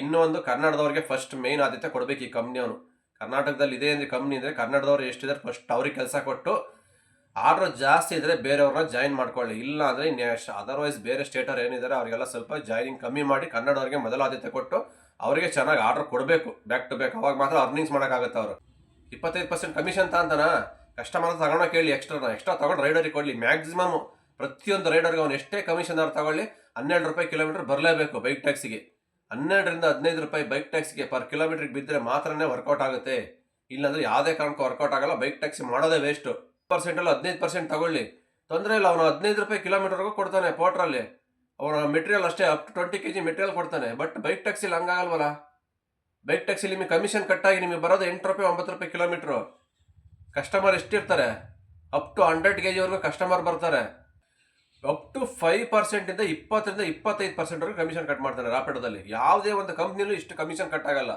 ಇನ್ನೊಂದು ಕನ್ನಡದವ್ರಿಗೆ first main ಆದ್ಯತೆ ಕೊಡಬೇಕು ಈ ಕಂಪ್ನಿಯವನು ಕರ್ನಾಟಕದಲ್ಲಿ ಇದೆ ಅಂದ್ರೆ ಕಂಪ್ನಿ ಅಂದರೆ ಕನ್ನಡದವ್ರು ಎಷ್ಟಿದ್ದಾರೆ ಫಸ್ಟ್ ಅವ್ರಿಗೆ ಕೆಲಸ ಕೊಟ್ಟು ಆರ್ಡರ್ ಜಾಸ್ತಿ ಇದ್ರೆ ಬೇರೆಯವ್ರನ್ನ ಜಾಯಿನ್ ಮಾಡ್ಕೊಳ್ಳಿ. ಇಲ್ಲ ಅಂದರೆ ಅದರ್ವೈಸ್ ಬೇರೆ ಸ್ಟೇಟರ್ ಏನಿದ್ದಾರೆ ಅವರಿಗೆಲ್ಲ ಸ್ವಲ್ಪ ಜಾಯಿನಿಂಗ್ ಕಮ್ಮಿ ಮಾಡಿ ಕನ್ನಡವ್ರಿಗೆ ಮೊದಲ ಆದ್ಯತೆ ಕೊಟ್ಟು ಅವರಿಗೆ ಚೆನ್ನಾಗಿ ಆರ್ಡರ್ ಕೊಡಬೇಕು ಬ್ಯಾಕ್ ಟು ಬ್ಯಾಕ್ ಅವಾಗ ಮಾತ್ರ ಅರ್ನಿಂಗ್ಸ್ ಮಾಡೋಕ್ಕಾಗುತ್ತೆ ಅವರು. ಇಪ್ಪತ್ತೈದು ಪರ್ಸೆಂಟ್ ಕಮಿಷನ್ ತಾಂತಾನ ಕಸ್ಟಮರ್ ತಗೊಂಡೋಗಿ ಕೇಳಿ ಎಕ್ಸ್ಟ್ರಾ ಎಕ್ಸ್ಟ್ರಾ ತಗೊಂಡು ರೈಡರಿಗೆ ಕೊಡಲಿ. ಮ್ಯಾಕ್ಸಿಮಮ್ ಪ್ರತಿಯೊಂದು ರೈಡರ್ಗೆ ಅವ್ನು ಎಷ್ಟೇ ಕಮಿಷನ್ ಅವ್ರು ತಗೊಳ್ಳಿ, ಹನ್ನೆರಡು ರೂಪಾಯಿ ಕಿಲೋಮೀಟರ್ ಬರಲೇಬೇಕು ಬೈಕ್ ಟ್ಯಾಕ್ಸಿಗೆ ಹನ್ನೆರಡರಿಂದ ಹದಿನೈದು ರೂಪಾಯಿ ಬೈಕ್ ಟ್ಯಾಕ್ಸಿಗೆ ಪರ್ ಕಿಲೋಮೀಟ್ರಿಗೆ ಬಿದ್ದರೆ ಮಾತ್ರನೇ ವರ್ಕೌಟ್ ಆಗುತ್ತೆ. ಇಲ್ಲಾಂದರೆ ಯಾವುದೇ ಕಾರಣಕ್ಕೂ ವರ್ಕೌಟ್ ಆಗಲ್ಲ ಬೈಕ್ ಟ್ಯಾಕ್ಸಿ ಮಾಡೋದೇ ವೇಸ್ಟು ಪರ್ಸೆಂಟಲ್ಲಿ ಹದಿನೈದು ಪರ್ಸೆಂಟ್ ತಗೊಳ್ಳಿ. ತೊಂದರೆ ಇಲ್ಲ, ಅವನು ಹದಿನೈದು ರೂಪಾಯಿ ಕಿಲೋಮೀಟರ್ಗೂ ಕೊಡ್ತಾನೆ ಪೋಟ್ರಲ್ಲಿ. ಅವನ ಮೆಟೀರಿಯಲ್ ಅಷ್ಟೇ up to twenty K G material ಕೊಡ್ತಾನೆ ಬಟ್ ಬೈಕ್ ಟ್ಯಾಕ್ಸಿಲಿ ಹಂಗಾಗಲ್ವಲ್ಲ? ಬೈಕ್ ಟ್ಯಾಕ್ಸಿಲಿ ನಿಮಗೆ ಕಮಿಷನ್ ಕಟ್ಟಾಗಿ ನಿಮಗೆ ಬರೋದು ಎಂಟು ರೂಪಾಯಿ, ಒಂಬತ್ತು ರೂಪಾಯಿ ಕಿಲೋಮೀಟ್ರು ಕಸ್ಟಮರ್ ಎಷ್ಟಿರ್ತಾರೆ? ಅಪ್ ಟು ಹಂಡ್ರೆಡ್ ಕೆ ಜಿವರೆಗೂ ಕಸ್ಟಮರ್ ಬರ್ತಾರೆ. ಅಪ್ ಟು ಫೈವ್ ಪರ್ಸೆಂಟಿಂದ ಇಪ್ಪತ್ತರಿಂದ ಇಪ್ಪತ್ತೈದು ಪರ್ಸೆಂಟ್ವರೆಗೂ ಕಮಿಷನ್ ಕಟ್ ಮಾಡ್ತಾರೆ ರಾಪಿಡೋದಲ್ಲಿ. ಯಾವುದೇ ಒಂದು ಕಂಪ್ನಿಲೂ ಇಷ್ಟು ಕಮಿಷನ್ ಕಟ್ ಆಗಲ್ಲ.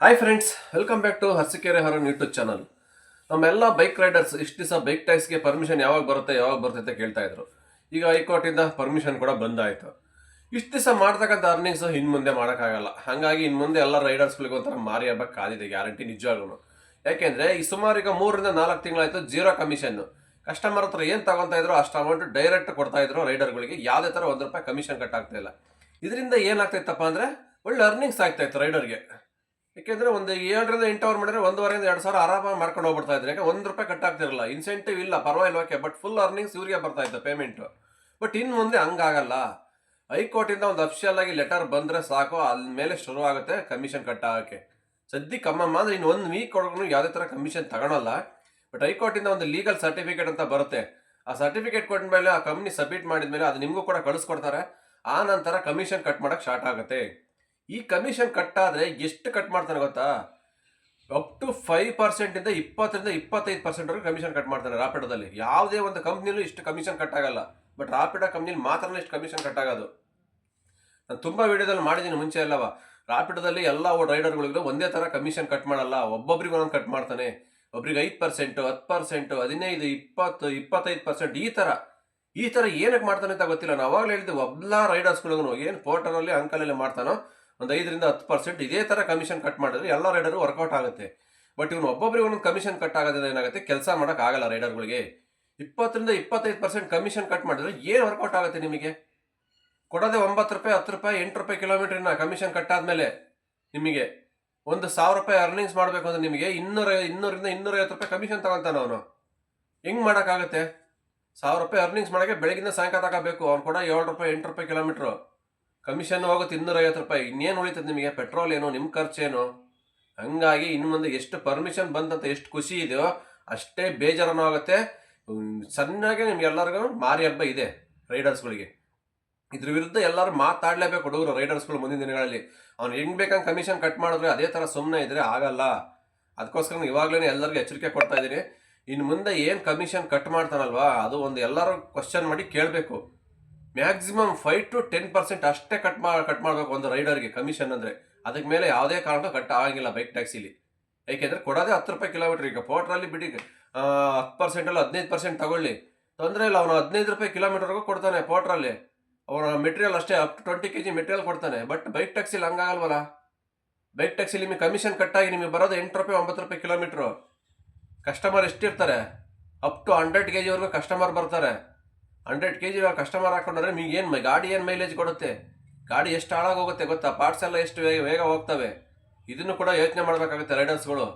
Hi friends welcome back to Harsikere Haran YouTube channel ನಮ್ಮೆಲ್ಲ ಬೈಕ್ ರೈಡರ್ಸ್ ಇಷ್ಟು ದಿವಸ ಬೈಕ್ ಟ್ಯಾಕ್ಸ್ಗೆ ಪರ್ಮಿಷನ್ ಯಾವಾಗ ಬರುತ್ತೆ ಯಾವಾಗ ಬರುತ್ತೆ ಅಂತ ಕೇಳ್ತಾ ಇದ್ರು. ಈಗ ಹೈಕೋರ್ಟಿಂದ ಪರ್ಮಿಷನ್ ಕೂಡ ಬಂದಾಯಿತು. ಇಷ್ಟು ದಿವಸ ಮಾಡ್ತಕ್ಕಂಥ ಅರ್ನಿಂಗ್ಸ್ ಇನ್ನು ಮುಂದೆ ಮಾಡೋಕ್ಕಾಗಲ್ಲ. ಹಾಗಾಗಿ ಇನ್ನು ಮುಂದೆ ಎಲ್ಲ ರೈಡರ್ಸ್ಗಳಿಗೆ ಒಂಥರ ಮಾರಿ ಹಬ್ಬಕ್ಕೆ ಕಾದಿದೆ ಗ್ಯಾರಂಟಿ ನಿಜವಾಗ್ಲೂ ಯಾಕೆಂದರೆ ಈ ಸುಮಾರು ಈಗ ಮೂರರಿಂದ ನಾಲ್ಕು ತಿಂಗಳಾಯಿತು ಜೀರೋ ಕಮಿಷನ್ನು ಕಸ್ಟಮರ್ ಹತ್ರ ಏನು ತಗೊತಾ ಇದ್ರು ಅಷ್ಟು ಅಮೌಂಟ್ ಡೈರೆಕ್ಟ್ ಕೊಡ್ತಾ ಇದ್ರು ರೈಡರ್ಗಳಿಗೆ. ಯಾವುದೇ ಥರ ಒಂದು ರೂಪಾಯಿ ಕಮಿಷನ್ ಕಟ್ ಆಗ್ತಾ ಇಲ್ಲ. ಇದರಿಂದ ಏನಾಗ್ತೈತಪ್ಪ ಅಂದರೆ, ಒಳ್ಳೆ ಅರ್ನಿಂಗ್ಸ್ ಆಗ್ತಾ ಇತ್ತು ರೈಡರ್ಗೆ. ಯಾಕೆಂದ್ರೆ ಒಂದು ಏಳರಿಂದ ಎಂಟು ಅವರ್ ಮಾಡಿದ್ರೆ ಒಂದೂವರೆಯಿಂದ ಎರಡು ಸಾವಿರ ಆರಾಮಾಗಿ ಮಾಡ್ಕೊಂಡು ಹೋಗ್ಬಿಡ್ತಾ ಇದ್ರೆ. ಯಾಕೆ ಒಂದು ರೂಪಾಯಿ ಕಟ್ ಆಗ್ತಿರಲ್ಲ ಇನ್ಸೆಂಟಿವ್ ಇಲ್ಲ, ಪರವಾಗಿಲ್ಲ ಓಕೆ ಬಟ್ ಫುಲ್ ಅರ್ನಿಂಗ್ಸ್ ಇವರಿಗೆ ಬರ್ತಾ ಇತ್ತು ಪೇಮೆಂಟು ಬಟ್ ಇನ್ನು ಮುಂದೆ ಹಂಗಾಗಲ್ಲ. ಹೈಕೋರ್ಟಿಂದ ಒಂದು ಅಫಿಷಿಯಲ್ ಆಗಿ ಲೆಟರ್ ಬಂದರೆ ಸಾಕು ಅಲ್ಲಿ ಮೇಲೆ ಶುರು ಆಗುತ್ತೆ ಕಮಿಷನ್ ಕಟ್ ಆಗೋಕ್ಕೆ ಸದ್ಯಕ್ಕೆ ಅಮ್ಮಮ್ಮ ಅಂದ್ರೆ ಇನ್ನು ಒಂದು ವೀಕ್ ಒಳಗೂ ಯಾವುದೇ ಥರ ಕಮಿಷನ್ ತಗೊಳಲ್ಲ. ಬಟ್ ಹೈಕೋರ್ಟಿಂದ ಒಂದು ಲೀಗಲ್ ಸರ್ಟಿಫಿಕೇಟ್ ಅಂತ ಬರುತ್ತೆ. ಆ ಸರ್ಟಿಫಿಕೇಟ್ ಕೊಟ್ಟ ಮೇಲೆ ಆ ಕಂಪ್ನಿ ಸಬ್ಮಿಟ್ ಮಾಡಿದ ಮೇಲೆ ಅದು ನಿಮಗೂ ಕೂಡ ಕಳಿಸ್ಕೊಡ್ತಾರೆ. ಆ ನಂತರ ಕಮಿಷನ್ ಕಟ್ ಮಾಡೋಕ್ಕೆ ಸ್ಟಾರ್ಟ್ ಆಗುತ್ತೆ. ಈ ಕಮಿಷನ್ ಕಟ್ ಆದರೆ ಎಷ್ಟು ಕಟ್ ಮಾಡ್ತಾನೆ ಗೊತ್ತಾ? ಅಪ್ ಟು ಫೈವ್ ಪರ್ಸೆಂಟಿಂದ ಇಪ್ಪತ್ತರಿಂದ ಇಪ್ಪತ್ತೈದು ಪರ್ಸೆಂಟ್ವರೆಗೂ ಕಮಿಷನ್ ಕಟ್ ಮಾಡ್ತಾನೆ ರಾಪಿಡೋದಲ್ಲಿ ಯಾವುದೇ ಒಂದು ಕಂಪ್ನಿಲೂ ಇಷ್ಟು ಕಮಿಷನ್ ಕಟ್ ಆಗಲ್ಲ. ಬಟ್ ರಾಪಿಡೋ ಕಂಪ್ನಿಲಿ ಮಾತ್ರ ಇಷ್ಟು ಕಮಿಷನ್ ಕಟ್ ಆಗೋದು. ನಾನು ತುಂಬ ವಿಡಿಯೋದಲ್ಲಿ ಮಾಡಿದ್ದೀನಿ ಮುಂಚೆ ಅಲ್ಲವ ರಾಪಿಡೋದಲ್ಲಿ ಎಲ್ಲ ರೈಡರ್ಗಳಿಗೂ ಒಂದೇ ಥರ ಕಮಿಷನ್ ಕಟ್ ಮಾಡಲ್ಲ. ಒಬ್ಬೊಬ್ರಿಗೆ ಒಂದೊಂದು ಕಟ್ ಮಾಡ್ತಾನೆ. ಒಬ್ರಿಗೆ ಐದು ಪರ್ಸೆಂಟು ಹತ್ತು ಪರ್ಸೆಂಟು ಹದಿನೈದು, ಇಪ್ಪತ್ತು, ಇಪ್ಪತ್ತೈದು ಪರ್ಸೆಂಟ್ ಈ ಥರ ಈ ಥರ ಏನಕ್ಕೆ ಮಾಡ್ತಾನೆ ಅಂತ ಗೊತ್ತಿಲ್ಲ. ನಾವು ಅವಾಗಲೇ ಹೇಳಿದ್ದೆ ರೈಡರ್ಸ್ ರೈಡರ್ಸ್ಗಳಿಗೂ ಏನು ಪೋರ್ಟರಲ್ಲಿ ಅಂಕಲಲ್ಲಿ ಮಾಡ್ತಾನೋ, ಒಂದು ಐದರಿಂದ ಹತ್ತು ಪರ್ಸೆಂಟ್ ಇದೇ ಥರ ಕಮಿಷನ್ ಕಟ್ ಮಾಡಿದ್ರೆ ಎಲ್ಲ ರೈಡರು ವರ್ಕೌಟ್ ಆಗುತ್ತೆ. ಬಟ್ ಇವನು ಒಬ್ಬೊಬ್ಬರಿಗೆ ಒಂದೊಂದು ಕಮಿಷನ್ ಕಟ್ ಆಗೋದ್ರಿಂದ ಏನಾಗುತ್ತೆ? ಕೆಲಸ ಮಾಡೋಕ್ಕಾಗಲ್ಲ ರೈಡರ್ಗಳಿಗೆ ಇಪ್ಪತ್ತರಿಂದ ಇಪ್ಪತ್ತೈದು ಪರ್ಸೆಂಟ್ ಕಮಿಷನ್ ಕಟ್ ಮಾಡಿದ್ರೆ ಏನು ವರ್ಕೌಟ್ ಆಗುತ್ತೆ ನಿಮಗೆ? ಕೊಡೋದೇ ಒಂಬತ್ತು ರೂಪಾಯಿ, ಹತ್ತು ರೂಪಾಯಿ, ಎಂಟು ರೂಪಾಯಿ ಕಿಲೋಮೀಟ್ರಿನ ಕಮಿಷನ್ ಕಟ್ಟಾದ್ಮೇಲೆ ನಿಮಗೆ. ಒಂದು ಸಾವಿರ ರೂಪಾಯಿ ಅರ್ನಿಂಗ್ಸ್ ಮಾಡಬೇಕು ಅಂದ್ರೆ ನಿಮಗೆ ಇನ್ನೂರ, ಇನ್ನೂರಿಂದ ಇನ್ನೂರೈವತ್ತು ರೂಪಾಯಿ ಕಮಿಷನ್ ತಗೊಂತಾನೆ ಅವನು. ಹೆಂಗೆ ಮಾಡೋಕ್ಕಾಗುತ್ತೆ? ಸಾವಿರ ರೂಪಾಯಿ ಅರ್ನಿಂಗ್ಸ್ ಮಾಡೋಕ್ಕೆ ಬೆಳಗಿನ ಸಾಯಂಕಾಲ ತಗೋಬೇಕು ಅವ್ನು ಕೂಡ ಏಳು ರೂಪಾಯಿ, ಎಂಟು ರೂಪಾಯಿ ಕಿಲೋಮೀಟ್ರು ಕಮಿಷನ್ ಹೋಗುತ್ತೆ ಇನ್ನೂರೈವತ್ತು ರೂಪಾಯಿ. ಇನ್ನೇನು ಉಳಿತದೆ ನಿಮಗೆ? ಪೆಟ್ರೋಲ್ ಏನು ನಿಮ್ಮ ಖರ್ಚೇನು ಹಂಗಾಗಿ ಇನ್ನು ಮುಂದೆ ಎಷ್ಟು ಪರ್ಮಿಷನ್ ಬಂದಂತ ಎಷ್ಟು ಖುಷಿ ಇದೆಯೋ ಅಷ್ಟೇ ಬೇಜಾರನೂ ಆಗುತ್ತೆ. ಸಣ್ಣಗೆ ನಿಮ್ಗೆಲ್ಲರಿಗೂ ಮಾರಿ ಹಬ್ಬ ಇದೆ ರೈಡರ್ಸ್ಗಳಿಗೆ ಇದ್ರ ವಿರುದ್ಧ ಎಲ್ಲರೂ ಮಾತಾಡಲೇಬೇಕು ಹುಡುಗರು ರೈಡರ್ಸ್ಗಳು ಮುಂದಿನ ದಿನಗಳಲ್ಲಿ. ಅವ್ನು ಹೆಂಗ್ ಬೇಕಂಗೆ ಕಮಿಷನ್ ಕಟ್ ಮಾಡಿದ್ರೆ ಅದೇ ಥರ ಸುಮ್ಮನೆ ಇದ್ರೆ ಆಗಲ್ಲ. ಅದಕ್ಕೋಸ್ಕರ ಇವಾಗಲೇ ಎಲ್ಲರಿಗೂ ಎಚ್ಚರಿಕೆ ಕೊಡ್ತಾ ಇದ್ದೀನಿ. ಇನ್ನು ಮುಂದೆ ಏನು ಕಮಿಷನ್ ಕಟ್ ಮಾಡ್ತಾನಲ್ವಾ, ಅದು ಒಂದು ಎಲ್ಲರೂ ಕ್ವಶನ್ ಮಾಡಿ ಕೇಳಬೇಕು. Maximum five to ten percent ಅಷ್ಟೇ ಕಟ್ ಮಾ ಕಟ್ ಮಾಡಬೇಕು ಒಂದು ರೈಡರ್ಗೆ ಕಮಿಷನ್ ಅಂದರೆ. ಅದಕ್ಕೆ ಮೇಲೆ ಯಾವುದೇ ಕಾರಣಕ್ಕೂ ಕಟ್ ಆಗಿಲ್ಲ ಬೈಕ್ ಟ್ಯಾಕ್ಸಿಲಿ ಏಕೆಂದರೆ ಕೊಡೋದೇ ಹತ್ತು ರೂಪಾಯಿ ಕಿಲೋಮೀಟ್ರ್ ಈಗ. ಪೋಟ್ರಲ್ಲಿ ಬಿಡಿ ಹತ್ತು ಪರ್ಸೆಂಟಲ್ಲಿ ಹದಿನೈದು ಪರ್ಸೆಂಟ್ ತಗೊಳ್ಳಿ. ತೊಂದರೆ ಇಲ್ಲ, ಅವನು ಹದಿನೈದು ರೂಪಾಯಿ ಕಿಲೋಮೀಟರ್ಗೂ ಕೊಡ್ತಾನೆ ಪೋಟ್ರಲ್ಲಿ ಅವನ ಮೆಟೀರಿಯಲ್ ಅಷ್ಟೇ up to twenty K G material ಕೊಡ್ತಾನೆ. ಬಟ್ ಬೈಕ್ ಟ್ಯಾಕ್ಸಿಲಿ ಹಂಗಾಗಲ್ವಲ್ಲ ಬೈಕ್ ಟ್ಯಾಕ್ಸಿಲಿ ನಿಮಗೆ ಕಮಿಷನ್ ಕಟ್ಟಾಗಿ ನಿಮಗೆ ಬರೋದು ಎಂಟು ರೂಪಾಯಿ, ಒಂಬತ್ತು ರೂಪಾಯಿ ಕಿಲೋಮೀಟ್ರು ಕಸ್ಟಮರ್ ಎಷ್ಟಿರ್ತಾರೆ? ಅಪ್ ಟು ಹಂಡ್ರೆಡ್ ಕೆ ಜಿವರೆಗೂ ಕಸ್ಟಮರ್ ಬರ್ತಾರೆ. ಹಂಡ್ರೆಡ್ ಕೆ ಜಿ ಕಸ್ಟಮರ್ ಹಾಕೊಂಡ್ರೆ ನಿಮಗೆ ಏನು ಗಾಡಿ ಏನು ಮೈಲೇಜ್ ಕೊಡುತ್ತೆ? ಗಾಡಿ ಎಷ್ಟು ಹಾಳಾಗೋಗುತ್ತೆ ಗೊತ್ತಾ? ಪಾರ್ಟ್ಸ್ ಎಲ್ಲ ಎಷ್ಟು ವೇಗ ವೇಗ ಹೋಗ್ತವೆ. ಇದನ್ನು ಕೂಡ ಯೋಚನೆ ಮಾಡಬೇಕಾಗುತ್ತೆ ರೈಡರ್ಸ್ಗಳು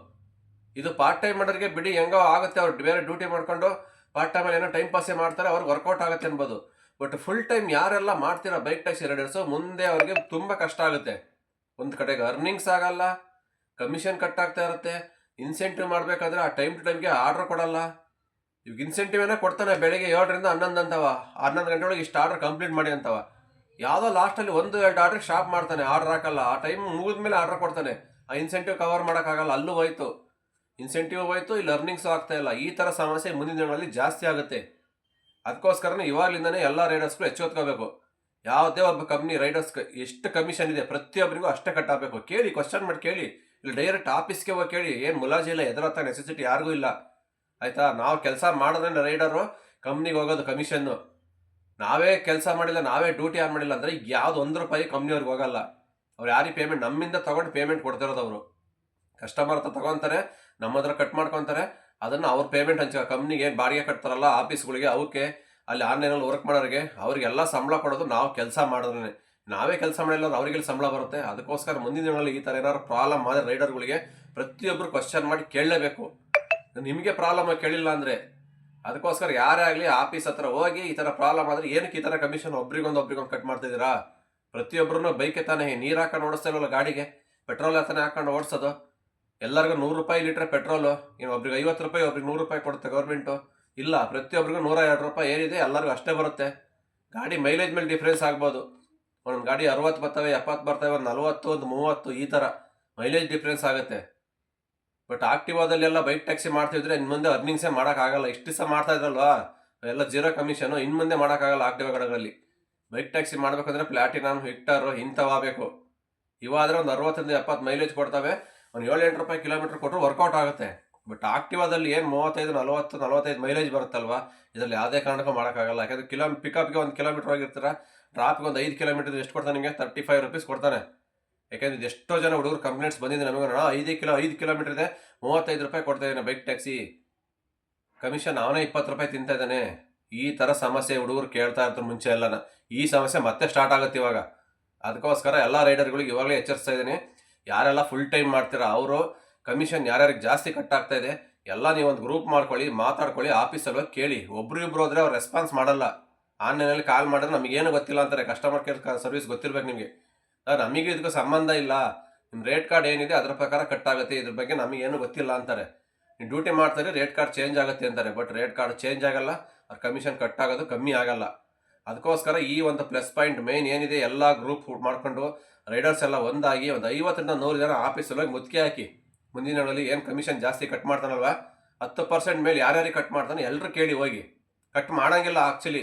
ಇದು ಪಾರ್ಟ್ ಟೈಮ್ ಮಾಡೋರಿಗೆ ಬಿಡಿ, ಹೆಂಗೋ ಆಗುತ್ತೆ. ಅವ್ರು ಬೇರೆ ಡ್ಯೂಟಿ ಮಾಡ್ಕೊಂಡು ಪಾರ್ಟ್ ಟೈಮಲ್ಲಿ ಏನೋ ಟೈಮ್ ಪಾಸೇ ಮಾಡ್ತಾರೆ, ಅವ್ರಿಗೆ ವರ್ಕೌಟ್ ಆಗುತ್ತೆ ಅನ್ಬೋದು. ಬಟ್ ಫುಲ್ ಟೈಮ್ ಯಾರೆಲ್ಲ ಮಾಡ್ತೀರಾ ಬೈಕ್ ಟ್ಯಾಕ್ಸಿ ರೈಡರ್ಸು ಮುಂದೆ ಅವ್ರಿಗೆ ತುಂಬ ಕಷ್ಟ ಆಗುತ್ತೆ. ಒಂದು ಕಡೆಗೆ ಅರ್ನಿಂಗ್ಸ್ ಆಗಲ್ಲ ಕಮಿಷನ್ ಕಟ್ ಆಗ್ತಾ ಇರುತ್ತೆ ಇನ್ಸೆಂಟಿವ್ ಮಾಡಬೇಕಾದ್ರೆ ಆ ಟೈಮ್ ಟು ಟೈಮ್ಗೆ ಆರ್ಡರ್ ಕೊಡಲ್ಲ. ಇವಾಗ ಇನ್ಸೆಂಟಿವ್ ಏನೋ ಕೊಡ್ತಾನೆ ಬೆಳಿಗ್ಗೆ ಏಳರಿಂದ ಹನ್ನೊಂದು ಅಂತವ. ಹನ್ನೊಂದು ಗಂಟೆ ಒಳಗೆ ಇಷ್ಟು ಆರ್ಡರ್ ಕಂಪ್ಲೀಟ್ ಮಾಡಿ ಅಂತವ. ಯಾವುದೋ ಲಾಸ್ಟಲ್ಲಿ ಒಂದು, ಎರಡು ಆರ್ಡರ್ ಶಾಪ್ ಮಾಡ್ತಾನೆ ಆರ್ಡರ್ ಹಾಕಲ್ಲ. ಆ ಟೈಮ್ ಮುಗಿದ ಮೇಲೆ ಆರ್ಡರ್ ಕೊಡ್ತಾನೆ. ಆ ಇನ್ಸೆಂಟಿವ್ ಕವರ್ ಮಾಡೋಕ್ಕಾಗಲ್ಲ, ಅಲ್ಲೂ ಹೋಯ್ತು. ಇನ್ಸೆಂಟಿವ್ ಹೋಯ್ತು, ಇಲ್ಲಿ ಅರ್ನಿಂಗ್ಸ್ ಆಗ್ತಾ ಇಲ್ಲ. ಈ ಥರ ಸಮಸ್ಯೆ ಮುಂದಿನ ದಿನಗಳಲ್ಲಿ ಜಾಸ್ತಿ ಆಗುತ್ತೆ. ಅದಕ್ಕೋಸ್ಕರನೇ ಇವಾಗಲಿಂದನೇ ಎಲ್ಲ ರೈಡರ್ಸ್ಗಳು ಎಚ್ಚೆತ್ಕೋಬೇಕು. ಯಾವುದೇ ಒಬ್ಬ ಕಂಪ್ನಿ ರೈಡರ್ಸ್ ಎಷ್ಟು ಕಮಿಷನ್ ಇದೆ ಪ್ರತಿಯೊಬ್ಬರಿಗೂ ಅಷ್ಟೇ ಕಟ್ ಆಗಬೇಕು. ಕೇಳಿ ಕ್ವಶನ್ ಮಾಡಿ ಕೇಳಿ. ಇಲ್ಲಿ ಡೈರೆಕ್ಟ್ ಆಫೀಸ್ಗೆ ಹೋಗಿ ಕೇಳಿ. ಏನು ಮುಲಾಜಿ ಇಲ್ಲ ಎದುರತ್ತ ನೆಸೆಸಿಟಿ ಯಾರಿಗೂ ಇಲ್ಲ. ಆಯಿತಾ? ನಾವು ಕೆಲಸ ಮಾಡಿದ್ರೆ ರೈಡರು ಕಂಪ್ನಿಗೆ ಹೋಗೋದು ಕಮಿಷನ್ನು ನಾವೇ ಕೆಲಸ ಮಾಡಿಲ್ಲ, ನಾವೇ ಡ್ಯೂಟಿ ಯಾರು ಮಾಡಿಲ್ಲ ಅಂದರೆ ಯಾವ್ದು ಒಂದು ರೂಪಾಯಿ ಕಂಪ್ನಿಯವ್ರಿಗೆ ಹೋಗಲ್ಲ. ಅವ್ರು ಯಾರಿಗೆ ಪೇಮೆಂಟ್ ನಮ್ಮಿಂದ ತಗೊಂಡು ಪೇಮೆಂಟ್ ಕೊಡ್ತಿರೋದು ಅವರು. ಕಸ್ಟಮರ್ ಹತ್ರ ತಗೊಂತಾರೆ ನಮ್ಮ ಹತ್ರ ಕಟ್ ಮಾಡ್ಕೊತಾರೆ. ಅದನ್ನು ಅವ್ರ ಪೇಮೆಂಟ್ ಹಂಚ ಕಂಪ್ನಿಗೆ ಬಾಡಿಗೆ ಕಟ್ತಾರಲ್ಲ ಆಫೀಸ್ಗಳಿಗೆ ಅವಕ್ಕೆ ಅಲ್ಲಿ ಆನ್ಲೈನಲ್ಲಿ ವರ್ಕ್ ಮಾಡೋರಿಗೆ, ಅವರಿಗೆಲ್ಲ ಸಂಬಳ ಕೊಡೋದು ನಾವು ಕೆಲಸ ಮಾಡಿದ್ರೆ ನಾವೇ ಕೆಲಸ ಮಾಡಿಲ್ಲ ಅವರಿಗೆಲ್ಲ ಸಂಬಳ ಬರುತ್ತೆ. ಅದಕ್ಕೋಸ್ಕರ ಮುಂದಿನ ದಿನಗಳಲ್ಲಿ ಈ ಥರ ಏನಾದ್ರು ಪ್ರಾಬ್ಲಮ್ ಆದರೆ ರೈಡರ್ಗಳಿಗೆ ಪ್ರತಿಯೊಬ್ಬರು ಕ್ವಶನ್ ಮಾಡಿ ಕೇಳಲೇಬೇಕು. ನಿಮಗೆ ಪ್ರಾಬ್ಲಮ್ ಕೇಳಿಲ್ಲ ಅಂದರೆ ಅದಕ್ಕೋಸ್ಕರ ಯಾರೇ ಆಗಲಿ ಆಫೀಸ್ ಹತ್ರ ಹೋಗಿ ಈ ಥರ ಪ್ರಾಬ್ಲಮ್ ಆದರೆ ಏನಕ್ಕೆ ಈ ಥರ ಕಮಿಷನ್ ಒಬ್ರಿಗೊಂದು ಒಬ್ರಿಗೊಂದು ಕಟ್ ಮಾಡ್ತಿದ್ದೀರಾ? ಪ್ರತಿಯೊಬ್ಬರೂ ಬೈಕೆ ತಾನೇ, ನೀರು ಹಾಕೊಂಡು ಓಡಿಸ್ತಾ ಇಲ್ವಲ್ಲ ಗಾಡಿಗೆ. ಪೆಟ್ರೋಲ್ ತಾನೇ ಹಾಕೊಂಡು ಓಡಿಸೋದು. ಎಲ್ಲರಿಗೂ ನೂರು ರೂಪಾಯಿ ಲೀಟ್ರ್ ಪೆಟ್ರೋಲು ಏನು ಒಬ್ರಿಗೆ ಐವತ್ತು ರೂಪಾಯಿ, ಒಬ್ರಿಗೆ ನೂರು ರೂಪಾಯಿ ಕೊಡುತ್ತೆ ಗೌರ್ಮೆಂಟು. ಇಲ್ಲ ಪ್ರತಿಯೊಬ್ಬರಿಗೂ ನೂರ ಎರಡು ರೂಪಾಯಿ ಏನಿದೆ, ಎಲ್ಲರಿಗೂ ಅಷ್ಟೇ ಬರುತ್ತೆ. ಗಾಡಿ ಮೈಲೇಜ್ ಮೇಲೆ ಡಿಫ್ರೆನ್ಸ್ ಆಗ್ಬೋದು. ಒಂದೊಂದು ಗಾಡಿ ಅರವತ್ತು ಬರ್ತವೆ, ಎಪ್ಪತ್ತು ಬರ್ತವೆ, ಒಂದು ನಲ್ವತ್ತು ಒಂದು ಮೂವತ್ತು, ಈ ಥರ ಮೈಲೇಜ್ ಡಿಫ್ರೆನ್ಸ್ ಆಗುತ್ತೆ. ಬಟ್ ಆಕ್ಟಿವಾದಲ್ಲಿ ಎಲ್ಲ ಬೈಕ್ ಟ್ಯಾಕ್ಸಿ ಮಾಡ್ತಿದ್ರೆ ಇನ್ನು ಮುಂದೆ ಅರ್ನಿಂಗ್ಸೇ ಮಾಡೋಕ್ಕಾಗಲ್ಲ. ಇಷ್ಟು ದಿವಸ ಮಾಡ್ತಾ ಇದ್ರಲ್ವಾ? ಎಲ್ಲ ಜೀರೋ ಕಮಿಷನು ಇನ್ನು ಮುಂದೆ ಮಾಡೋಕ್ಕಾಗಲ್ಲ ಆಕ್ಟಿವಾ ಗಾಡಿಗಳಲ್ಲಿ. ಬೈಕ್ ಟ್ಯಾಕ್ಸಿ ಮಾಡಬೇಕಂದ್ರೆ ಪ್ಲಾಟಿನಮ್ ಹಿಕ್ಟರು ಇಂಥವಾಗಬೇಕು ಇವಾದರೆ ಒಂದು ಅರವತ್ತರಿಂದ ಎಪ್ಪತ್ತು ಮೈಲೇಜ್ ಕೊಡ್ತವೆ. ಏಳು ಎಂಟು ರೂಪಾಯಿ ಕಿಲೋಮೀಟರ್ ಕೊಟ್ಟರು ವರ್ಕೌಟ್ ಆಗುತ್ತೆ. ಬಟ್ ಆಕ್ಟಿವಾದಲ್ಲಿ ಏನು ಮೂವತ್ತೈದು, ನಲವತ್ತು, ನಲವತ್ತೈದು ಮೈಲೇಜ್ ಬರುತ್ತಲ್ವಾ? ಇದರಲ್ಲಿ ಯಾವುದೇ ಕಾರಣಕ್ಕೂ ಮಾಡೋಕ್ಕಾಗಲ್ಲ. ಯಾಕಂದರೆ ಕಿಲೋ ಪಿಕಪ್ಗೆ ಒಂದು ಕಿಲೋಮೀಟರ್ ಹೋಗಿರ್ತೀರ ಡ್ರಾಪ್ಗೆ ಒಂದು ಐದು ಕಿಲೋಮೀಟರ್ ಎಷ್ಟು ಕೊಡ್ತಾನೆ ನಿಮಗೆ? ತರ್ಟಿ ಫೈವ್ ರುಪೀಸ್ ಕೊಡ್ತಾನೆ. ಯಾಕೆಂದರೆ ಎಷ್ಟೋ ಜನ ಹುಡುಗರು ಕಂಪ್ಲೇಂಟ್ಸ್ ಬಂದಿದೆ ನಮಗೆ ಅಣ್ಣ ಐದು ಕಿಲೋ ಐದು ಕಿಲೋಮೀಟರ್ ಇದೆ, ಮೂವತ್ತೈದು ರೂಪಾಯಿ ಕೊಡ್ತಾ ಇದ್ದಾನೆ ಬೈಕ್ ಟ್ಯಾಕ್ಸಿ ಕಮಿಷನ್ ಅವನೇ ಇಪ್ಪತ್ತು ರೂಪಾಯಿ ತಿಂತಾ ಇದ್ದಾನೆ. ಈ ಥರ ಸಮಸ್ಯೆ ಹುಡುಗರು ಕೇಳ್ತಾ ಇರ್ತಾರೆ ಮುಂಚೆ ಎಲ್ಲನ. ಈ ಸಮಸ್ಯೆ ಮತ್ತೆ ಸ್ಟಾರ್ಟ್ ಆಗುತ್ತೆ ಇವಾಗ. ಅದಕ್ಕೋಸ್ಕರ ಎಲ್ಲ ರೈಡರ್ಗಳಿಗೆ ಇವಾಗಲೇ ಎಚ್ಚರಿಸ್ತಾ ಇದ್ದೀನಿ. ಯಾರೆಲ್ಲ ಫುಲ್ ಟೈಮ್ ಮಾಡ್ತೀರಾ, ಅವರು ಕಮಿಷನ್ ಯಾರ್ಯಾರಿಗೆ ಜಾಸ್ತಿ ಕಟ್ ಆಗ್ತಾ ಇದೆ, ಎಲ್ಲ ಒಂದು ಗ್ರೂಪ್ ಮಾಡ್ಕೊಳ್ಳಿ, ಮಾತಾಡ್ಕೊಳ್ಳಿ ಆಫೀಸಲ್ಲಿ ಕೇಳಿ. ಒಬ್ರು ಇಬ್ರು ಹೋದ್ರೆ ಅವ್ರು ರೆಸ್ಪಾನ್ಸ್ ಮಾಡಲ್ಲ. ಆನ್ಲೈನಲ್ಲಿ ಕಾಲ್ ಮಾಡಿದ್ರೆ ನಮಗೇನು ಗೊತ್ತಿಲ್ಲ ಅಂತಾರೆ ಕಸ್ಟಮರ್ ಕೇರ್ ಸರ್ವಿಸ್ ಗೊತ್ತಿರ್ಬೇಕು ನಿಮಗೆ. ನಮಗೆ ಇದಕ್ಕೂ ಸಂಬಂಧ ಇಲ್ಲ. ನಿಮ್ಮ ರೇಟ್ ಕಾರ್ಡ್ ಏನಿದೆ ಅದರ ಪ್ರಕಾರ ಕಟ್ ಆಗುತ್ತೆ ಇದ್ರ ಬಗ್ಗೆ ನಮಗೇನು ಗೊತ್ತಿಲ್ಲ ಅಂತಾರೆ. ನೀವು ಡ್ಯೂಟಿ ಮಾಡ್ತಾರೆ ರೇಟ್ ಕಾರ್ಡ್ ಚೇಂಜ್ ಆಗುತ್ತೆ ಅಂತಾರೆ ಬಟ್ ರೇಟ್ ಕಾರ್ಡ್ ಚೇಂಜ್ ಆಗಲ್ಲ, ಅವ್ರ ಕಮಿಷನ್ ಕಟ್ ಆಗೋದು ಕಮ್ಮಿ ಆಗಲ್ಲ. ಅದಕ್ಕೋಸ್ಕರ ಈ ಒಂದು ಪ್ಲಸ್ ಪಾಯಿಂಟ್ ಮೇನ್ ಏನಿದೆ, ಎಲ್ಲ ಗ್ರೂಪ್ ಮಾಡ್ಕೊಂಡು ರೈಡರ್ಸ್ ಎಲ್ಲ ಒಂದಾಗಿ ಒಂದು ಐವತ್ತರಿಂದ ನೂರು ಜನ ಆಫೀಸಲ್ಲಿ ಹೋಗಿ ಮುತ್ತಿಗೆ ಹಾಕಿ ಮುಂದಿನ ದಿನಗಳಲ್ಲಿ ಏನು ಕಮಿಷನ್ ಜಾಸ್ತಿ ಕಟ್ ಮಾಡ್ತಾನಲ್ವ? ಹತ್ತು ಪರ್ಸೆಂಟ್ ಮೇಲೆ ಯಾರ್ಯಾರಿಗೆ ಕಟ್ ಮಾಡ್ತಾನೆ ಎಲ್ಲರೂ ಕೇಳಿ ಹೋಗಿ. ಕಟ್ ಮಾಡೋಂಗಿಲ್ಲ ಆ್ಯಕ್ಚುಲಿ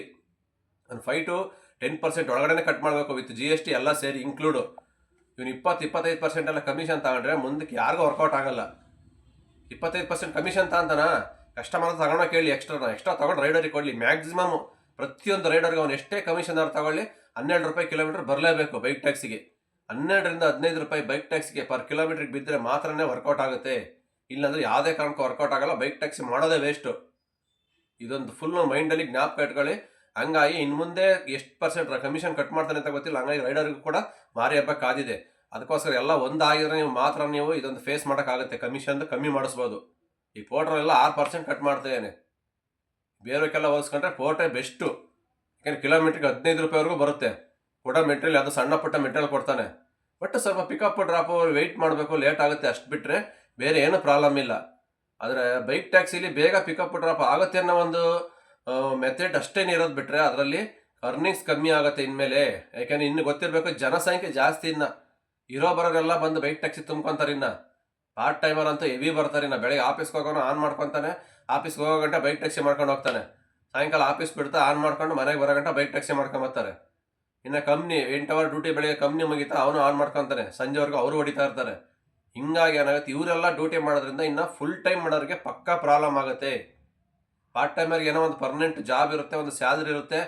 ಒಂದು ಫೈವ್ ಟು ಟೆನ್ ಪರ್ಸೆಂಟ್ ಒಳಗಡೆ ಕಟ್ ಮಾಡಬೇಕು ವಿತ್ ಜಿ ಎಸ್ ಟಿ ಎಲ್ಲ ಸೇರಿ ಇನ್ಕ್ಲೂಡು ಇವನು ಇಪ್ಪತ್ತು, ಇಪ್ಪತ್ತೈದು ಪರ್ಸೆಂಟ್ ಎಲ್ಲ ಕಮಿಷನ್ ತಗೊಂಡ್ರೆ ಮುಂದಕ್ಕೆ ಯಾರಿಗೂ ವರ್ಕೌಟ್ ಆಗಲ್ಲ. ಇಪ್ಪತ್ತೈದು ಪರ್ಸೆಂಟ್ ಕಮಿಷನ್ ತಗೊಂತಾನ? ಕಸ್ಟಮರ್ ತಗೊಂಡ ಕೇಳಿ ಎಕ್ಸ್ಟ್ರಾ ಎಕ್ಸ್ಟ್ರಾ ತಗೊಂಡು ರೈಡರಿಗೆ ಕೊಡಲಿ. ಮ್ಯಾಕ್ಸಿಮಮ್ ಪ್ರತಿಯೊಂದು ರೈಡರ್ಗೆ ಅವ್ನು ಎಷ್ಟೇ ಕಮಿಷನ್ ಅವ್ರು ತಗೊಳ್ಳಿ, ಹನ್ನೆರಡು ರೂಪಾಯಿ ಕಿಲೋಮೀಟರ್ ಬರಲೇಬೇಕು ಬೈಕ್ ಟ್ಯಾಕ್ಸಿಗೆ ಹನ್ನೆರಡರಿಂದ ಹದಿನೈದು ರೂಪಾಯಿ ಬೈಕ್ ಟ್ಯಾಕ್ಸಿಗೆ ಪರ್ ಕಿಲೋಮೀಟ್ರಿಗೆ ಬಿದ್ದರೆ ಮಾತ್ರನೇ ವರ್ಕೌಟ್ ಆಗುತ್ತೆ. ಇಲ್ಲಾಂದರೆ ಯಾವುದೇ ಕಾರಣಕ್ಕೂ ವರ್ಕೌಟ್ ಆಗಲ್ಲ ಬೈಕ್ ಟ್ಯಾಕ್ಸಿ ಮಾಡೋದೇ ವೇಸ್ಟು ಇದೊಂದು ಫುಲ್ ಮೈಂಡಲ್ಲಿ ಜ್ಞಾಪಕ ಇಟ್ಕೊಳ್ಳಿ. ಹಂಗಾಗಿ ಇನ್ನು ಮುಂದೆ ಎಷ್ಟು ಪರ್ಸೆಂಟ್ ಕಮಿಷನ್ ಕಟ್ ಮಾಡ್ತಾನೆ ಅಂತ ಗೊತ್ತಿಲ್ಲ. ಹಂಗಾಗಿ ರೈಡರ್ಗೂ ಕೂಡ ಮಾರಿ ಹಬ್ಬ ಕಾದಿದೆ ಅದಕ್ಕೋಸ್ಕರ ಎಲ್ಲ ಒಂದಾಗಿದ್ರೆ ನೀವು ಮಾತ್ರ ನೀವು ಇದೊಂದು ಫೇಸ್ ಮಾಡೋಕ್ಕಾಗುತ್ತೆ. ಕಮಿಷನ್ ಕಮ್ಮಿ ಮಾಡಿಸ್ಬೋದು. ಈ ಪೋಟ್ರೆಲ್ಲ ಆರು ಪರ್ಸೆಂಟ್ ಕಟ್ ಮಾಡ್ತಾಯಿದ್ದಾನೆ ಬೇರೆಕ್ಕೆಲ್ಲ ಹೋಲಿಸ್ಕೊಂಡ್ರೆ ಪೋಟೆ ಬೆಸ್ಟು ಯಾಕಂದ್ರೆ ಕಿಲೋಮೀಟ್ರಿಗೆ ಹದಿನೈದು ರೂಪಾಯಿವರೆಗೂ ಬರುತ್ತೆ. ಕೊಡೋ ಮೆಟೀರಿಯಲ್ ಅದು ಸಣ್ಣ ಪುಟ್ಟ ಮೆಟೀರಿಯಲ್ ಕೊಡ್ತಾನೆ. ಬಟ್ ಸ್ವಲ್ಪ ಪಿಕಪ್ ಡ್ರಾಪು ವೆಯ್ಟ್ ಮಾಡಬೇಕು ಲೇಟ್ ಆಗುತ್ತೆ ಅಷ್ಟು ಬಿಟ್ಟರೆ ಬೇರೆ ಏನೂ ಪ್ರಾಬ್ಲಮ್ ಇಲ್ಲ. ಆದರೆ ಬೈಕ್ ಟ್ಯಾಕ್ಸಿಲಿ ಬೇಗ ಪಿಕಪ್ ಡ್ರಾಪ್ ಆಗುತ್ತೆ ಅನ್ನೋ ಒಂದು ಮೆಥಡ್ ಅಷ್ಟೇನು ಇರೋದು ಬಿಟ್ಟರೆ ಅದರಲ್ಲಿ ಅರ್ನಿಂಗ್ಸ್ ಕಮ್ಮಿ ಆಗುತ್ತೆ ಇನ್ಮೇಲೆ. ಯಾಕೆಂದ್ರೆ ಇನ್ನು ಗೊತ್ತಿರಬೇಕು ಜನಸಂಖ್ಯೆ ಜಾಸ್ತಿ ಇನ್ನ. ಇರೋ ಬರೋರೆಲ್ಲ ಬಂದು ಬೈಕ್ ಟ್ಯಾಕ್ಸಿ ತುಂಬ್ಕೊಂತಾರೆ ಇನ್ನ. ಪಾರ್ಟ್ ಟೈಮರ್ ಅಂತೂ ಹೆವಿ ಬರ್ತಾರೆ ಇನ್ನ. ಬೆಳಗ್ಗೆ ಆಫೀಸ್ಗೆ ಹೋಗೋನು ಆನ್ ಮಾಡ್ಕೊತಾನೆ. ಆಫೀಸ್ಗೆ ಹೋಗೋ ಗಂಟೆ ಬೈಕ್ ಟ್ಯಾಕ್ಸಿ ಮಾಡ್ಕೊಂಡು ಹೋಗ್ತಾನೆ. ಸಾಯಂಕಾಲ ಆಫೀಸ್ ಬಿಡ್ತಾ ಆನ್ ಮಾಡ್ಕೊಂಡು ಮನೆಗೆ ಬರೋ ಗಂಟೆ ಬೈಕ್ ಟ್ಯಾಕ್ಸಿ ಮಾಡ್ಕೊಂಬರ್ತಾರೆ ಇನ್ನು ಕಂಪ್ನಿ ಎಂಟು ಅವರ್ ಡ್ಯೂಟಿ ಬೆಳಗ್ಗೆ ಕಂಪ್ನಿ ಮುಗಿತಾ ಅವನು ಆನ್ ಮಾಡ್ಕೊತಾನೆ. ಸಂಜೆವರೆಗೂ ಅವರು ಹೊಡಿತಾ ಇರ್ತಾರೆ. ಹಿಂಗಾಗಿ ಏನಾಗುತ್ತೆ ಇವರೆಲ್ಲ ಡ್ಯೂಟಿ ಮಾಡೋದ್ರಿಂದ ಇನ್ನು ಫುಲ್ ಟೈಮ್ ಮಾಡೋರಿಗೆ ಪಕ್ಕಾ ಪ್ರಾಬ್ಲಮ್ ಆಗುತ್ತೆ. ಪಾರ್ಟ್ ಟೈಮರ್ಗೆ ಏನೋ ಒಂದು ಪರ್ಮನೆಂಟ್ ಜಾಬ್ ಇರುತ್ತೆ, ಒಂದು ಸ್ಯಾಲ್ರಿ ಇರುತ್ತೆ.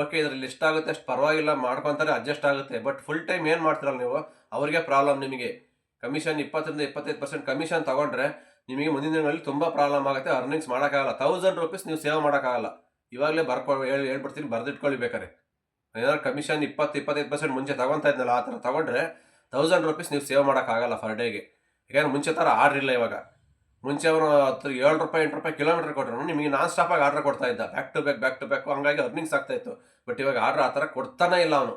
ಓಕೆ ಇದರಲ್ಲಿ ಇಷ್ಟ ಆಗುತ್ತೆ, ಅಷ್ಟು ಪರವಾಗಿಲ್ಲ, ಮಾಡ್ಕೊತಾರೆ ಅಡ್ಜಸ್ಟ್ ಆಗುತ್ತೆ. ಬಟ್ ಫುಲ್ ಟೈಮ್ ಏನು ಮಾಡ್ತಿರಲ್ಲ ನೀವು? ಅವ್ರಿಗೆ ಪ್ರಾಬ್ಲಮ್ ನಿಮಗೆ. ಕಮಿಷನ್ ಇಪ್ಪತ್ತರಿಂದ ಇಪ್ಪತ್ತೈದು ಪರ್ಸೆಂಟ್ ಕಮಿಷನ್ ತಗೊಂಡ್ರೆ ನಿಮಗೆ ಮುಂದಿನ ದಿನಗಳಲ್ಲಿ ತುಂಬ ಪ್ರಾಬ್ಲಮ್ ಆಗುತ್ತೆ. ಅರ್ನಿಂಗ್ಸ್ ಮಾಡೋಕ್ಕಾಗಲ್ಲ. ತೌಸಂಡ್ ರುಪೀಸ್ ನೀವು ಸೇವ್ ಮಾಡೋಕ್ಕಾಗಲ್ಲ. ಇವಾಗಲೇ ಬರ್ಕೊ ಹೇಳಿ ಹೇಳ್ಬಿಡ್ತೀನಿ ಬರೆದಿಟ್ಕೊಳ್ಳಿ ಬೇಕಾರೆ ಏನಾದ್ರು ಕಮಿಷನ್ ಇಪ್ಪತ್ತು, ಇಪ್ಪತ್ತೈದು ಪರ್ಸೆಂಟ್ ಮುಂಚೆ ತಗೊತಾ ಇದ್ನಲ್ಲ, ಆ ಥರ ತಗೊಂಡ್ರೆ ತೌಸಂಡ್ ರುಪೀಸ್ ನೀವು ಸೇವ್ ಮಾಡೋಕ್ಕಾಗಲ್ಲ ಫರ್ ಡೇಗೆ ಯಾಕಂದ್ರೆ ಮುಂಚೆ ಥರ ಆರ್ಡ್ರ್ ಇಲ್ಲ ಇವಾಗ. ಮುಂಚೆ ಅವರು ಹತ್ತು, ಏಳು ರೂಪಾಯಿ, ಎಂಟು ರೂಪಾಯಿ ಕಿಲೋಮೀಟರ್ ಕೊಟ್ಟರು ನಿಮಗೆ ನಾನ್ ಸ್ಟಾಪಾಗಿ ಆರ್ಡ್ರ್ ಕೊಡ್ತಾ ಇದ್ದ. Back to back back to back ಹಂಗಾಗಿ ಅರ್ನಿಂಗ್ಸ್ ಆಗ್ತಾ ಇತ್ತು. ಬಟ್ ಇವಾಗ ಆರ್ಡ್ರ್ ಆ ಥರ ಕೊಡ್ತಾನೆ ಇಲ್ಲ ಅವನು.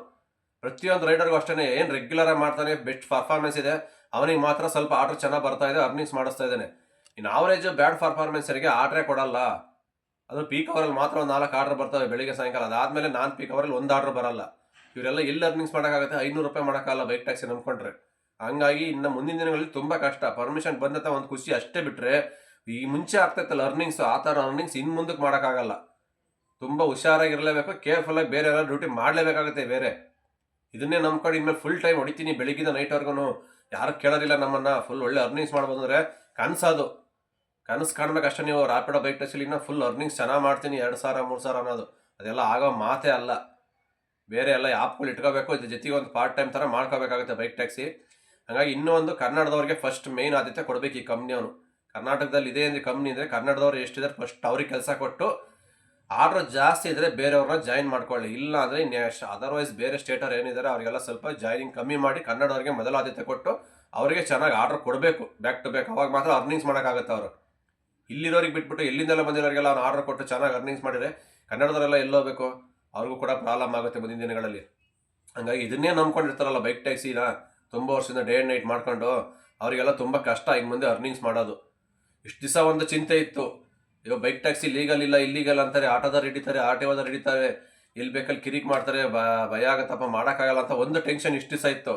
ಪ್ರತಿಯೊಂದು ರೈಡರ್ಗೂ ಅಷ್ಟೇ ಏನು ರೆಗ್ಯುಲರಾಗಿ ಮಾಡ್ತಾನೆ ಬೆಸ್ಟ್ ಪರ್ಫಾರ್ಮೆನ್ಸ್ ಇದೆ. ಅವನಿಗೆ ಮಾತ್ರ ಸ್ವಲ್ಪ ಆರ್ಡ್ರ್ ಚೆನ್ನಾಗಿ ಬರ್ತಾ ಇದೆ ಅರ್ನಿಂಗ್ಸ್ ಮಾಡಿಸ್ತಾ ಇದ್ದಾನೆ. ಇನ್ನು ಆವರೇಜ್ ಬ್ಯಾಡ್ ಪರ್ಫಾರ್ಮೆನ್ಸರಿಗೆ ಆರ್ಡ್ರೇ ಕೊಡಲ್ಲ. ಅದು ಪೀಕ್ ಅವರಲ್ಲಿ ಮಾತ್ರ ಒಂದು ನಾಲ್ಕು ಆರ್ಡರ್ ಬರ್ತವೆ ಬೆಳಿಗ್ಗೆ, ಸಾಯಂಕಾಲ. ಅದಾದಮೇಲೆ ನಾನ್ ಪೀಕ್ ಅವರಲ್ಲಿ ಒಂದು ಆರ್ಡರ್ ಬರಲ್ಲ. ಇವರೆಲ್ಲ ಎಲ್ಲಿ ಅರ್ನಿಂಗ್ಸ್ ಮಾಡೋಕ್ಕಾಗುತ್ತೆ? ಐನೂರು ರೂಪಾಯಿ ಮಾಡೋಕ್ಕಲ್ಲ ಬೈಕ್ ಟ್ಯಾಕ್ಸಿ ನಂಬ್ಕೊಂಡ್ರೆ. ಹಂಗಾಗಿ ಇನ್ನು ಮುಂದಿನ ದಿನಗಳಲ್ಲಿ ತುಂಬ ಕಷ್ಟ. ಪರ್ಮಿಷನ್ ಬಂದಂಥ ಒಂದು ಖುಷಿ ಅಷ್ಟೇ ಬಿಟ್ಟರೆ ಈ ಮುಂಚೆ ಆಗ್ತೈತಲ್ಲ ಅರ್ನಿಂಗ್ಸ್ ಆ ಥರ ಅರ್ನಿಂಗ್ಸ್ ಇನ್ನು ಮುಂದಕ್ಕೆ ಮಾಡೋಕ್ಕಾಗಲ್ಲ. ತುಂಬ ಹುಷಾರಾಗಿರಲೇಬೇಕು. ಕೇರ್ಫುಲ್ಲಾಗಿ ಬೇರೆ ಯಾರು ಡ್ಯೂಟಿ ಮಾಡಲೇಬೇಕಾಗುತ್ತೆ ಬೇರೆ. ಇದನ್ನೇ ನಂಬ್ಕೊಂಡು ಇನ್ಮೇಲೆ ಫುಲ್ ಟೈಮ್ ಹೊಡಿತೀನಿ ಬೆಳಿಗ್ಗಿಂದ ನೈಟ್ವರ್ಗೂ ಯಾರು ಕೇಳೋದಿಲ್ಲ ನಮ್ಮನ್ನು. ಫುಲ್ ಒಳ್ಳೆ ಅರ್ನಿಂಗ್ಸ್ ಮಾಡ್ಬೋದು ಅಂದರೆ ಕನಸದು. ಕನಸು ಕಾಣ್ಬೇಕಷ್ಟೇ ನೀವು ರ್ಯಾಪಿಡೋ ಬೈಕ್ ಟೆಸ್ಟಲ್ಲಿ ಇನ್ನೂ ಫುಲ್ ಅರ್ನಿಂಗ್ಸ್ ಚೆನ್ನಾಗಿ ಮಾಡ್ತೀನಿ, ಎರಡು ಸಾವಿರ, ಮೂರು ಸಾವಿರ ಅನ್ನೋದು. ಅದೆಲ್ಲ ಆಗೋ ಮಾತೇ ಅಲ್ಲ. ಬೇರೆ ಎಲ್ಲ ಆ್ಯಪ್ಗಳು ಇಟ್ಕೋಬೇಕು, ಇದ್ರ ಜೊತೆಗೆ ಒಂದು ಪಾರ್ಟ್ ಟೈಮ್ ಥರ ಮಾಡ್ಕೋಬೇಕಾಗುತ್ತೆ ಬೈಕ್ ಟ್ಯಾಕ್ಸಿ ಹಾಗಾಗಿ ಇನ್ನೂ ಒಂದು ಕನ್ನಡದವ್ರಿಗೆ ಫಸ್ಟ್ ಮೇನ್ ಆದ್ಯತೆ ಕೊಡಬೇಕು ಈ ಕಂಪ್ನಿಯವನು ಕರ್ನಾಟಕದಲ್ಲಿ ಇದೆ ಅಂದರೆ ಕಂಪ್ನಿ ಅಂದರೆ ಕನ್ನಡದವ್ರು ಎಷ್ಟಿದ್ದಾರೆ ಫಸ್ಟ್ ಅವ್ರಿಗೆ ಕೆಲಸ ಕೊಟ್ಟು ಆರ್ಡ್ರ್ ಜಾಸ್ತಿ ಇದ್ದರೆ ಬೇರೆಯವ್ರನ್ನ ಜಾಯಿನ್ ಮಾಡ್ಕೊಳ್ಳಿ. ಇಲ್ಲ ಅಂದರೆ ಅದರ್ವೈಸ್ ಬೇರೆ ಸ್ಟೇಟರ್ ಏನಿದ್ದಾರೆ ಅವರಿಗೆಲ್ಲ ಸ್ವಲ್ಪ ಜಾಯ್ನಿಂಗ್ ಕಮ್ಮಿ ಮಾಡಿ ಕನ್ನಡವ್ರಿಗೆ ಮೊದಲ ಆದ್ಯತೆ ಕೊಟ್ಟು ಅವರಿಗೆ ಚೆನ್ನಾಗಿ ಆರ್ಡ್ರ್ ಕೊಡಬೇಕು ಬ್ಯಾಕ್ ಟು ಬ್ಯಾಕ್ ಅವಾಗ ಮಾತ್ರ ಅರ್ನಿಂಗ್ಸ್ ಮಾಡೋಕ್ಕಾಗುತ್ತೆ ಅವರು. ಇಲ್ಲಿರೋರಿಗೆ ಬಿಟ್ಬಿಟ್ಟು ಎಲ್ಲಿಂದೆಲ್ಲ ಬಂದಿರೋರಿಗೆಲ್ಲ ಅವ್ನು ಆರ್ಡರ್ ಕೊಟ್ಟು ಚೆನ್ನಾಗಿ ಅರ್ನಿಂಗ್ಸ್ ಮಾಡಿದರೆ ಕನ್ನಡದವರೆಲ್ಲ ಬೇಕು ಅವ್ರಿಗೂ ಕೂಡ ಪ್ರಾಬ್ಲಮ್ ಆಗುತ್ತೆ ಮುಂದಿನ ದಿನಗಳಲ್ಲಿ. ಹಂಗಾಗಿ ಇದನ್ನೇ ನಂಬ್ಕೊಂಡಿರ್ತಾರಲ್ಲ ಬೈಕ್ ಟ್ಯಾಕ್ಸಿನ ತುಂಬ ವರ್ಷದಿಂದ ಡೇ ಆ್ಯಂಡ್ ನೈಟ್ ಮಾಡ್ಕೊಂಡು ಅವರಿಗೆಲ್ಲ ತುಂಬ ಕಷ್ಟ ಇನ್ನು ಮುಂದೆ ಅರ್ನಿಂಗ್ಸ್ ಮಾಡೋದು. ಇಷ್ಟು ದಿವಸ ಒಂದು ಚಿಂತೆ ಇತ್ತು. ಇವಾಗ ಬೈಕ್ ಟ್ಯಾಕ್ಸಿ ಲೀಗಲ್ ಇಲ್ಲ ಇಲ್ಲೀಗಲ್ ಅಂತಾರೆ, ಆಟೋದವ್ರು ಹಿಡಿತಾರೆ ಆಟೋದವ್ರು ಹಿಡಿತಾರೆ ಎಲ್ಲಿ ಬೇಕಲ್ಲಿ ಕಿರಿಕ್ ಮಾಡ್ತಾರೆ ಭಯ ಆಗತ್ತಪ್ಪ, ಮಾಡೋಕ್ಕಾಗಲ್ಲ ಅಂತ ಒಂದು ಟೆನ್ಷನ್ ಇಷ್ಟು ದಿವಸ ಇತ್ತು.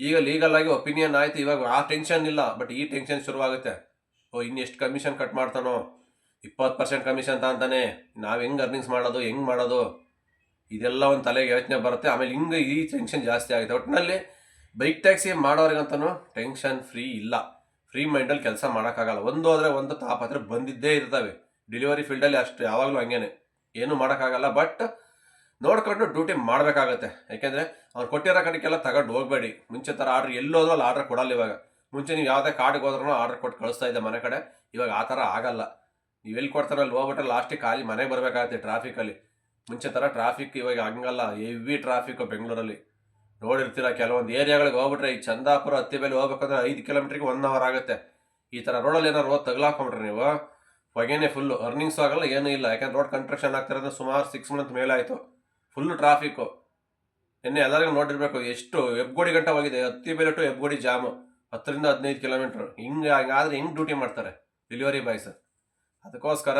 ಈಗ ಲೀಗಲ್ ಆಗಿ ಒಪಿನಿಯನ್ ಆಯಿತು, ಇವಾಗ ಆ ಟೆನ್ಷನ್ ಇಲ್ಲ ಬಟ್ ಈ ಟೆನ್ಷನ್ ಶುರುವಾಗುತ್ತೆ. ಓ, ಇನ್ನೆಷ್ಟು ಕಮಿಷನ್ ಕಟ್ ಮಾಡ್ತಾನೋ? ಇಪ್ಪತ್ತು ಪರ್ಸೆಂಟ್ ಕಮಿಷನ್ ಅಂತಾನೆ ನಾವು ಹೆಂಗೆ ಅರ್ನಿಂಗ್ಸ್ ಮಾಡೋದು, ಹೆಂಗೆ ಮಾಡೋದು? ಇದೆಲ್ಲ ಒಂದು ತಲೆಗೆ ಯೋಚನೆ ಬರುತ್ತೆ. ಆಮೇಲೆ ಹಿಂಗೆ ಈ ಟೆನ್ಷನ್ ಜಾಸ್ತಿ ಆಗುತ್ತೆ. ಒಟ್ಟಿನಲ್ಲಿ ಬೈಕ್ ಟ್ಯಾಕ್ಸಿ ಮಾಡೋರಿಗಂತೂ ಟೆನ್ಷನ್ ಫ್ರೀ ಇಲ್ಲ. ಫ್ರೀ ಮೈಂಡಲ್ಲಿ ಕೆಲಸ ಮಾಡೋಕ್ಕಾಗಲ್ಲ. ಒಂದು ಆದರೆ ಒಂದು ತಾಪತ್ರೆ ಬಂದಿದ್ದೇ ಇರ್ತವೆ. ಡೆಲಿವರಿ ಫೀಲ್ಡಲ್ಲಿ ಅಷ್ಟು ಯಾವಾಗಲೂ ಹಂಗೇನೆ. ಏನು ಮಾಡೋಕ್ಕಾಗಲ್ಲ. ಬಟ್ ನೋಡ್ಕೊಂಡು ಡ್ಯೂಟಿ ಮಾಡಬೇಕಾಗತ್ತೆ. ಯಾಕೆಂದರೆ ಅವ್ರು ಕೊಟ್ಟಿರೋ ಕಡೆಗೆಲ್ಲ ತಗೊಂಡು ಹೋಗಬೇಡಿ. ಮುಂಚೆ ಥರ ಆರ್ಡ್ರ್ ಎಲ್ಲೋದ್ರೂ ಅಲ್ಲಿ ಆರ್ಡ್ರ್ ಕೊಡಲ್ಲ ಇವಾಗ. ಮುಂಚೆ ನೀವು ಯಾವುದೇ ಕಾರ್ಡ್ಗೆ ಹೋದ್ರೂ ಆರ್ಡರ್ ಕೊಟ್ಟು ಕಳಿಸ್ತಾ ಇದ್ದೆ ಮನೆ ಕಡೆ. ಇವಾಗ ಆ ಥರ ಆಗಲ್ಲ. ನೀವು ಎಲ್ಲಿ ಕೊಡ್ತಾರೋ ಅಲ್ಲಿ ಹೋಗ್ಬಿಟ್ರೆ ಲಾಸ್ಟಿಗೆ ಖಾಲಿ ಮನೆಗೆ ಬರಬೇಕಾಗತ್ತೆ ಟ್ರಾಫಿಕಲ್ಲಿ ಮುಂಚೆ ಥರ ಟ್ರಾಫಿಕ್ ಇವಾಗ ಹಂಗಲ್ಲ. ಹೆವಿ ಟ್ರಾಫಿಕ್ ಬೆಂಗಳೂರಲ್ಲಿ. ನೋಡಿರ್ತೀರ ಕೆಲವೊಂದು ಏರಿಯಾಗಳಿಗೆ ಹೋಗ್ಬಿಟ್ರೆ ಈ ಚಂದಾಪುರ ಹತ್ತಿ ಮೇಲೆ ಹೋಗ್ಬೇಕಂದ್ರೆ ಐದು ಕಿಲೋಮೀಟ್ರಿಗೆ ಒನ್ ಅವರ್ ಆಗುತ್ತೆ. ಈ ಥರ ರೋಡಲ್ಲಿ ಏನಾರು ಹೋಗಿ ತಗ್ಲಾಕೊಂಡ್ರೆ ನೀವು, ಹೊಗೆನೇ ಫುಲ್ಲು ಅರ್ನಿಂಗ್ಸ್ ಆಗಲ್ಲ, ಏನೂ ಇಲ್ಲ. ಯಾಕಂದ್ರೆ ರೋಡ್ ಕನ್ಸ್ಟ್ರಕ್ಷನ್ ಆಗ್ತಿರೋದು ಸುಮಾರು ಸಿಕ್ಸ್ ಮಂತ್ ಮೇಲೆ ಆಯಿತು. ಫುಲ್ಲು ಟ್ರಾಫಿಕ್ಕು ನಿನ್ನೆ ಎಲ್ಲರಿಗೂ ನೋಡಿರಬೇಕು, ಎಷ್ಟು ಹೆಬ್ಗೋಡಿ ಗಂಟೆ ಹೋಗಿದೆ. ಹತ್ತಿ ಮೇಲೆ ಟು ಹೆಬ್ಗೋಡಿ ಜಾಮು ಹತ್ತರಿಂದ ಹದಿನೈದು ಕಿಲೋಮೀಟ್ರ್ ಹಿಂಗೆ ಹಂಗಾದ್ರೆ ಹಿಂಗೆ ಡ್ಯೂಟಿ ಮಾಡ್ತಾರೆ? ಡೆಲಿವರಿ ಬಾಯ್ಸ್ ಅದಕ್ಕೋಸ್ಕರ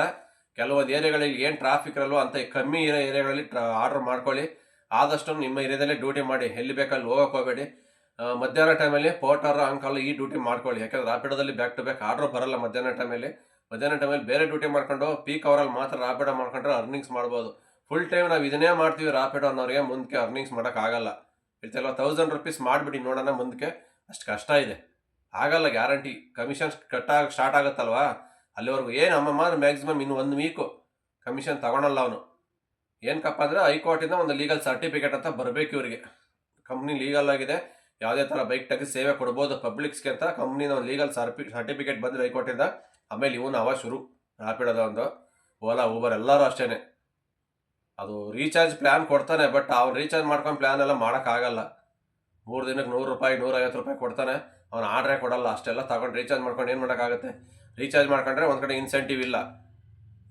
ಕೆಲವೊಂದು ಏರಿಯಾಗಳಲ್ಲಿ ಏನು ಟ್ರಾಫಿಕ್ ಇರಲ್ವೋ ಅಂತ ಕಮ್ಮಿ ಇರೋ ಏರಿಯಾಗಳಲ್ಲಿ ಆರ್ಡರ್ ಮಾಡ್ಕೊಳ್ಳಿ. ಆದಷ್ಟು ನಿಮ್ಮ ಏರಿಯಾದಲ್ಲೇ ಡ್ಯೂಟಿ ಮಾಡಿ. ಎಲ್ಲಿ ಬೇಕಲ್ಲಿ ಹೋಗೋಕೆ ಹೋಗಬೇಡಿ. ಮಧ್ಯಾಹ್ನ ಟೈಮಲ್ಲಿ ಪೋಟರ್ ಅಂಕಲ್ ಈ ಡ್ಯೂಟಿ ಮಾಡ್ಕೊಳ್ಳಿ. ಯಾಕಂದ್ರೆ ರಾಪಿಡೋದಲ್ಲಿ ಬ್ಯಾಕ್ ಟು ಬ್ಯಾಕ್ ಆರ್ಡರ್ ಬರಲ್ಲ ಮಧ್ಯಾಹ್ನ ಟೈಮಲ್ಲಿ ಮಧ್ಯಾಹ್ನ ಟೈಮಲ್ಲಿ ಬೇರೆ ಡ್ಯೂಟಿ ಮಾಡ್ಕೊಂಡು ಪೀಕ್ ಅವರಲ್ಲಿ ಮಾತ್ರ ರಾಪಿಡೋ ಮಾಡ್ಕೊಂಡ್ರೆ ಅರ್ನಿಂಗ್ಸ್ ಮಾಡ್ಬೋದು. ಫುಲ್ ಟೈಮ್ ನಾವು ಇದನ್ನೇ ಮಾಡ್ತೀವಿ ರಾಪಿಡೋ ಅನ್ನೋರಿಗೆ ಮುಂದಕ್ಕೆ ಅರ್ನಿಂಗ್ಸ್ ಮಾಡೋಕ್ಕಾಗಲ್ಲ ಇರ್ತಲ್ಲ ತೌಸಂಡ್ ರುಪೀಸ್ ಮಾಡಿಬಿಡಿ ನೋಡೋಣ ಮುಂದಕ್ಕೆ ಅಷ್ಟು ಕಷ್ಟ ಇದೆ. ಆಗಲ್ಲ ಗ್ಯಾರಂಟಿ. ಕಮಿಷನ್ ಕಟ್ಟಾಗ ಸ್ಟಾರ್ಟ್ ಆಗುತ್ತಲ್ವಾ? ಅಲ್ಲಿವರೆಗೂ ಏನು ಅಮ್ಮಮ್ಮ ಮ್ಯಾಕ್ಸಿಮಮ್ ಇನ್ನು ಒಂದು ವೀಕು ಕಮಿಷನ್ ತಗೊಳಲ್ಲ ಅವನು. ಏನಕ್ಕಪ್ಪ ಅಂದರೆ ಹೈಕೋರ್ಟಿಂದ ಒಂದು ಲೀಗಲ್ ಸರ್ಟಿಫಿಕೇಟ್ ಅಂತ ಬರಬೇಕು ಇವರಿಗೆ. ಕಂಪ್ನಿ ಲೀಗಲ್ ಆಗಿದೆ. ಯಾವುದೇ ಥರ ಬೈಕ್ ಟ್ಯಾಕ್ಸಿ ಸೇವೆ ಕೊಡ್ಬೋದು ಪಬ್ಲಿಕ್ಸ್ಗೆ ಅಂತ ಕಂಪ್ನಿನ ಒಂದು ಲೀಗಲ್ ಸರ್ಪಿ ಸರ್ಟಿಫಿಕೇಟ್ ಬಂದರೆ ಹೈಕೋರ್ಟಿಂದ. ಆಮೇಲೆ ಇವನು ಅವ ಶುರು. ರಾಪಿಡೋದ ಒಂದು. ಓಲಾ ಊಬರ್ ಎಲ್ಲರೂ ಅಷ್ಟೇ ಅದು ರೀಚಾರ್ಜ್ ಪ್ಲ್ಯಾನ್ ಕೊಡ್ತಾನೆ ಬಟ್ ಅವ್ನು ರೀಚಾರ್ಜ್ ಮಾಡ್ಕೊಂಡು ಪ್ಲ್ಯಾನ್ ಎಲ್ಲ ಮಾಡೋಕ್ಕಾಗಲ್ಲ. ಮೂರು ದಿನಕ್ಕೆ ನೂರು ರೂಪಾಯಿ, ನೂರೈವತ್ತು ರೂಪಾಯಿ ಕೊಡ್ತಾನೆ. ಅವ್ನು ಆರ್ಡ್ರೇ ಕೊಡಲ್ಲ, ಅಷ್ಟೆಲ್ಲ ತಗೊಂಡು ರೀಚಾರ್ಜ್ ಮಾಡ್ಕೊಂಡು ಏನು ಮಾಡೋಕ್ಕಾಗುತ್ತೆ? ರೀಚಾರ್ಜ್ ಮಾಡ್ಕೊಂಡ್ರೆ ಒಂದು ಕಡೆ ಇನ್ಸೆಂಟಿವ್ ಇಲ್ಲ.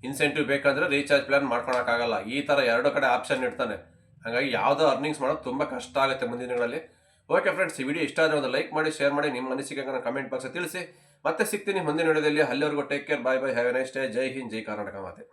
ಇನ್ಸೆಂಟಿವ್ ಬೇಕಂದ್ರೆ ರೀಚಾರ್ಜ್ ಪ್ಲಾನ್ ಮಾಡ್ಕೊಳಕ್ಕಾಗಲ್ಲ. ಈ ಥರ ಎರಡು ಕಡೆ ಆಪ್ಷನ್ ಇಡ್ತಾನೆ. ಹಾಗಾಗಿ ಯಾವುದೋ ಅರ್ನಿಂಗ್ಸ್ ಮಾಡೋದು ತುಂಬ ಕಷ್ಟ ಆಗುತ್ತೆ ಮುಂದಿನ ದಿನಗಳಲ್ಲಿ. ಓಕೆ ಫ್ರೆಂಡ್ಸ್ ಈ ವಿಡಿಯೋ ಇಷ್ಟ ಆದರೆ ಒಂದು ಲೈಕ್ ಮಾಡಿ ಶೇರ್ ಮಾಡಿ, ನಿಮ್ಮ ಮನಸ್ಸಿಗೆ ಅನಿಸಿಕೆಗಳನ್ನ ಕಮೆಂಟ್ ಬಾಕ್ಸ್ ತಿಳಿಸಿ. ಮತ್ತೆ ಸಿಗ್ತೀನಿ ಮುಂದಿನ ವಿಡಿಯೋದಲ್ಲಿ. ಅಲ್ಲಿವರೆಗೂ take care bye bye have a nice day ಜೈ ಹಿಂದ್, ಜೈ ಕರ್ನಾಟಕ ಮಾತೆ.